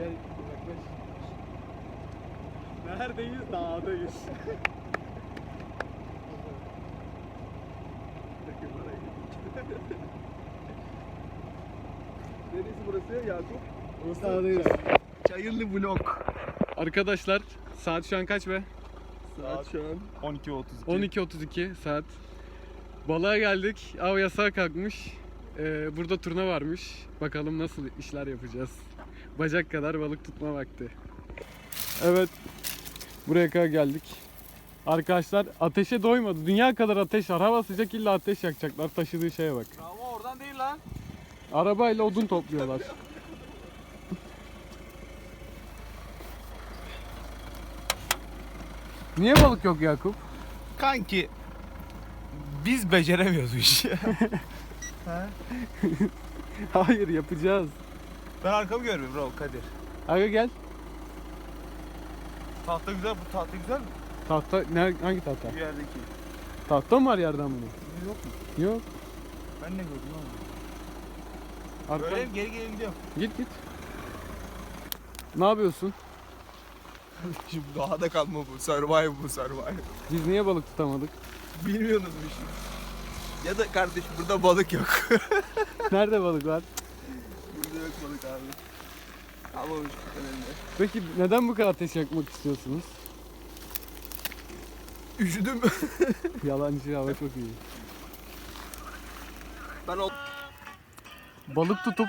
Gel uzaklaş. Neredeyiz? Dağdayız. Neresi burası Yakup? Burası Dağdayız. Çayırlı blok. Arkadaşlar saat şu an kaç be? Saat şu an 12.32. 12.32 saat. Balığa geldik. Av yasağı kalkmış. Ee, burada turna varmış. Bakalım nasıl işler yapacağız. Bacak kadar balık tutma vakti. Evet. Buraya kadar geldik. Arkadaşlar ateşe doymadı. Dünya kadar ateş var. Hava sıcak illa ateş yakacaklar. Taşıdığı şeye bak. Ama oradan değil lan. Arabayla odun topluyorlar. Niye balık yok Yakup? Kanki biz beceremiyoruz bu işi. Hayır yapacağız. Ben arkamı görmüyorum bro Kadir. Aga gel. Tahta güzel bu tahta güzel mi? Tahta ne, hangi tahta? Bu yerdeki. Tahta mı var yerden bunu? Yok mu? Yok. Ben ne gördüm lan? Arka... Böyle geri geri gidiyorum. Git git. Ne yapıyorsun? Şimdi doğada kalma bu. Survive bu survive. Biz niye balık tutamadık? Bilmiyorsunuz bu işi. Ya da kardeş burada balık yok. Nerede balık var? Balık abi. Almamış önemli. Peki neden bu kadar ateş yakmak istiyorsunuz? Üşüdüm. Yalancı hava çok iyi. ben o Balık tutup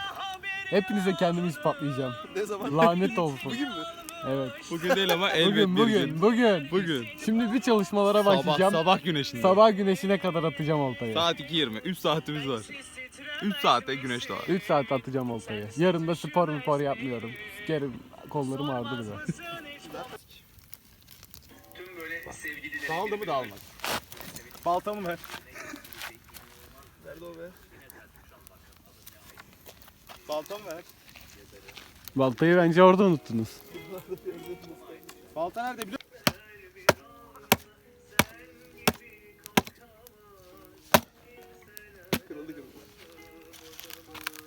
hepinize kendimi ispatlayacağım. ne zaman? Lanet olsun. Bugün mü? Evet. Bugün değil ama elbet Bugün bir bugün gün. bugün. Bugün. Şimdi bir çalışmalara Sabah, başlayacağım. sabah güneşinde. Sabah güneşine kadar atacağım oltayı. Saat 2.20. 3 saatimiz var. 3 saatte güneş doğar. 3 saat atacağım oltayı. Yarın da spor spor yapmıyorum. Sikerim kollarım ağrıdı biraz. Dağıldı mı dağılmaz. Baltamı ver. Nerede o be? Baltamı ver. Baltayı bence orada unuttunuz. Balta nerede biliyor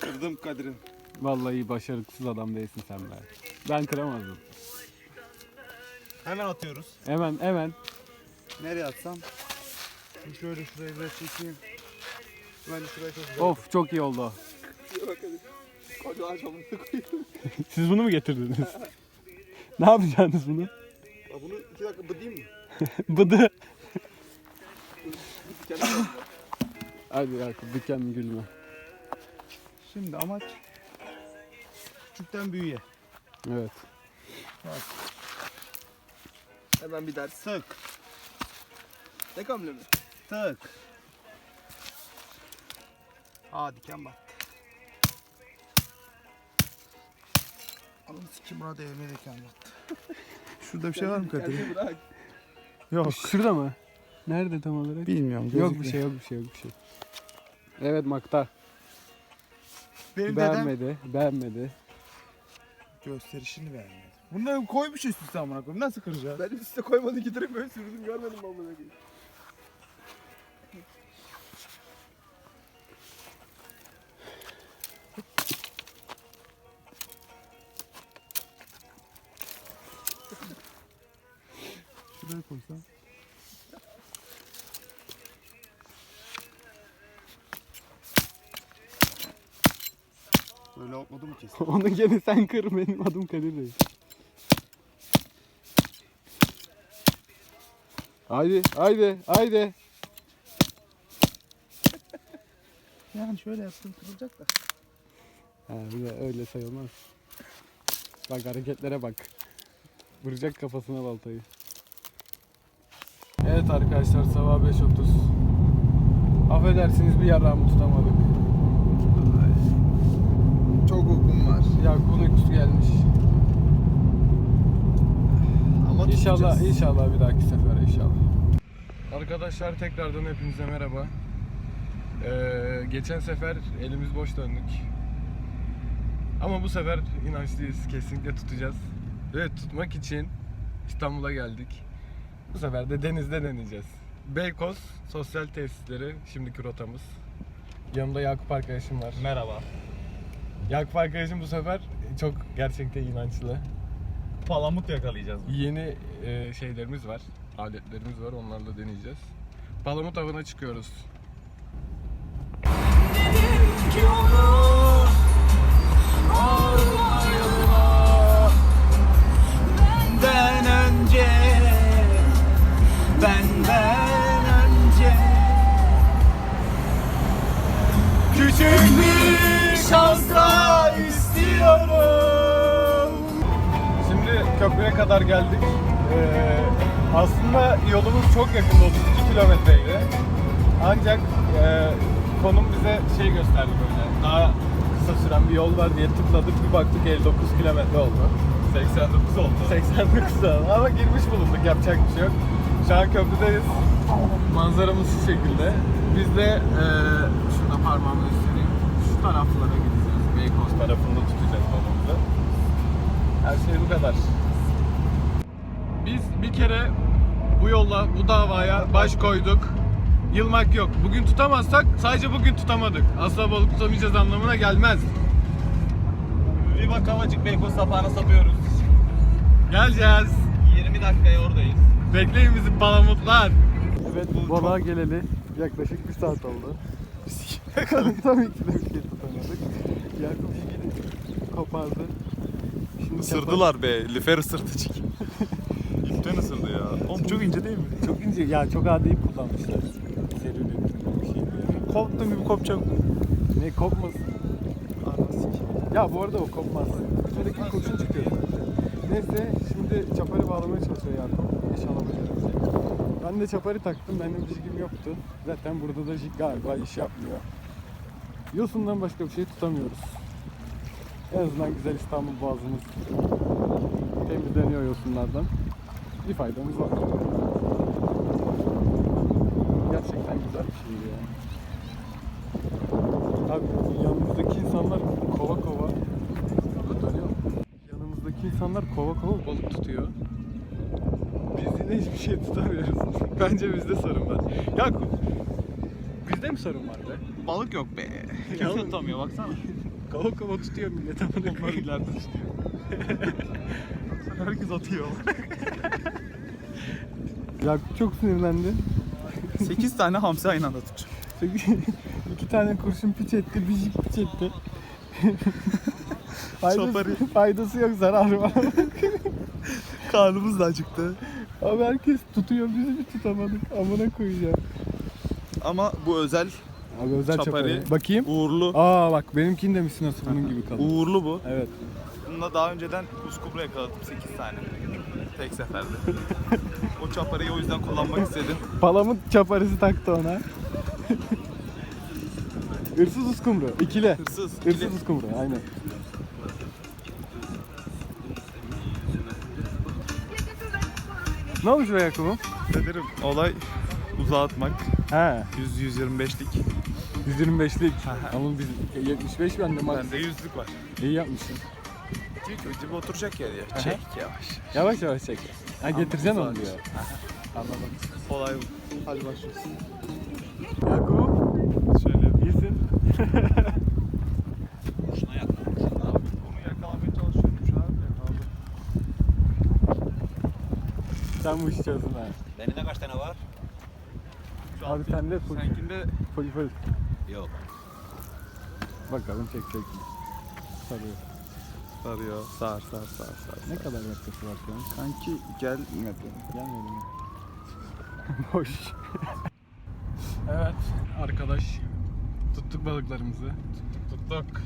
Kırdım Kadir'im. Vallahi başarısız adam değilsin sen be. Ben kıramazdım. Hemen atıyoruz. Hemen hemen. Nereye atsam? Şöyle şurayı biraz çekeyim. Ben de şurayı çok güzel. Of çok iyi oldu. Şuraya bak hadi. Kocaman çamurda koyuyorum. Siz bunu mu getirdiniz? ne yapacaksınız bunu? Ya bunu iki dakika bıdayım mı? Bıdı. Hadi Yakup dükkan gülme. Şimdi amaç küçükten büyüye. Evet. Hemen bir ders. Tık Tek hamle mi? tık. Aa diken battı. Anam sikim buna değme diken battı. Şurada bir şey var mı Kadir? Bırak. Yok. Şurada mı? Nerede tam olarak? Bilmiyorum. Yok bir şey yok bir şey yok bir şey. Evet Makta. Benim dedem Beğenmedi. Beğenmedi. gösterişini beğenmedi. Bunları koymuş üst üste amına koyayım. Nasıl kıracağız? Ben üst üste koymadı iki direkt böyle sürdüm görmedim ben bunu. Şuraya koysam. Böyle olmadı mı kesin? Onu gene sen kır benim adım Kadir değil. Haydi haydi haydi. Yani şöyle yaptım kırılacak da. Ha, bir de öyle sayılmaz. Bak hareketlere bak. Vuracak kafasına baltayı. Evet arkadaşlar sabah 5.30. Affedersiniz bir yarağımı tutamadık. Çok Yakup'un uykusu gelmiş. Ama İnşallah, tutacağız. inşallah bir dahaki sefer inşallah. Arkadaşlar tekrardan hepinize merhaba. Ee, geçen sefer elimiz boş döndük. Ama bu sefer inançlıyız. Kesinlikle tutacağız. Ve tutmak için İstanbul'a geldik. Bu sefer de denizde deneyeceğiz. Beykoz sosyal tesisleri şimdiki rotamız. Yanımda Yakup arkadaşım var. Merhaba. Yakup arkadaşım bu sefer çok gerçekten inançlı. Palamut yakalayacağız. Yeni e, şeylerimiz var. aletlerimiz var. Onlarla deneyeceğiz. Palamut avına çıkıyoruz. Benden köprüye kadar geldik. Ee, aslında yolumuz çok yakında 32 kilometreydi. Ancak e, konum bize şey gösterdi böyle. Daha kısa süren bir yol var diye tıkladık. Bir baktık 59 kilometre oldu. 89 oldu. 89 oldu. Ama girmiş bulunduk. Yapacak bir şey yok. Şu an köprüdeyiz. Manzaramız şu şekilde. Biz de e, şurada parmağımı göstereyim. Şu taraflara gideceğiz. Beykoz tarafında tutacağız balonumuzu. Her şey bu kadar. Biz bir kere bu yolla, bu davaya baş koyduk. Yılmak yok. Bugün tutamazsak sadece bugün tutamadık. Asla balık tutamayacağız anlamına gelmez. Riva Kavacık Beykoz sapağına sapıyoruz Geleceğiz. 20 dakikaya oradayız Bekleyin bizi palamutlar. Evet balığa geleli yaklaşık bir saat oldu. Tabii ki de bir şey tutamadık. Yakup Jigil kopardı. Şimdi Isırdılar be. Lifer ısırdı İpten ısırdı ya. Oğlum çok ince değil mi? Çok ince ya çok ip kullanmışlar. Seri üretim bir şey diye. Koptum gibi kopacak. Ne kopmasın. Ya bu arada o kopmaz. Üstündeki kurşun çıkıyor. Neyse şimdi çaparı bağlamaya çalışıyor Yakup. İnşallah becerebilecek. Ben de çaparı taktım. Benim jigim yoktu. Zaten burada da jig galiba iş yapmıyor. Yosundan başka bir şey tutamıyoruz. En azından güzel İstanbul boğazımız temizleniyor yosunlardan. Bir faydamız var. Gerçekten güzel bir şey ya. Abi yanımızdaki insanlar kova kova dönüyor. Yanımızdaki insanlar kova kova balık tutuyor. Biz yine hiçbir şey tutamıyoruz. Bence bizde sorun var. Yakup, bizde mi sorun var be? Balık yok be. Ya Kimse tutamıyor baksana. Kova kova tutuyor millet amına Onlar ileride tutuyor. Herkes atıyor. Yakup çok sinirlendi. 8 tane hamsi aynı anda tutacak. Çünkü iki tane kurşun piç etti, bir piç etti. faydası, Çaparı. faydası yok, zararı var. Karnımız da acıktı. Abi herkes tutuyor, biz bir tutamadık. Amına koyacağım. Ama bu özel Abi özel Çaparı. çaparı. Bakayım. uğurlu. Aa bak benimkini de misin nasıl bunun gibi kalın. Uğurlu bu. Evet. Bununla daha önceden uskubra yakaladım 8 tane. Tek seferde. o çaparayı o yüzden kullanmak istedim. Palamut çaparısı taktı ona. Hırsız uskumru. İkile. Hırsız. Hırsız uskumru aynen. Ne olmuş be Yakup'um? Dedim olay uzağa atmak. He. 100-125'lik. 125'lik. Ama biz 75 bende max. Bende 100'lük var. İyi yapmışsın. Diyor ki ucu oturacak yer ya. Aha. Çek yavaş. Yavaş yavaş çek. Ha getireceksin onu diyor. Anladım. Olay bu. Hadi başlıyoruz. Yakup Şöyle iyisin. Boşuna yakalamış. Onu yakalamaya çalışıyorum şu an. Yakaladım. Sen bu işi çözdün ha. Benim de kaç tane var? Abi sende full. Seninkinde Full full. Yok. Bakalım çekecek mi? Sarıyor. sarıyor. Sar sar sar sar. Ne kadar dakikası var şu an? Kanki gelmedi. Gelmedi mi? Boş. evet arkadaş. Tuttuk balıklarımızı. Tuttuk tuttuk.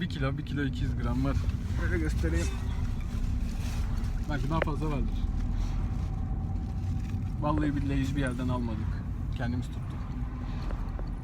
1 kilo 1 kilo 200 gram var. Böyle göstereyim. Belki daha fazla vardır. Vallahi billahi hiçbir yerden almadık. Kendimiz tuttuk.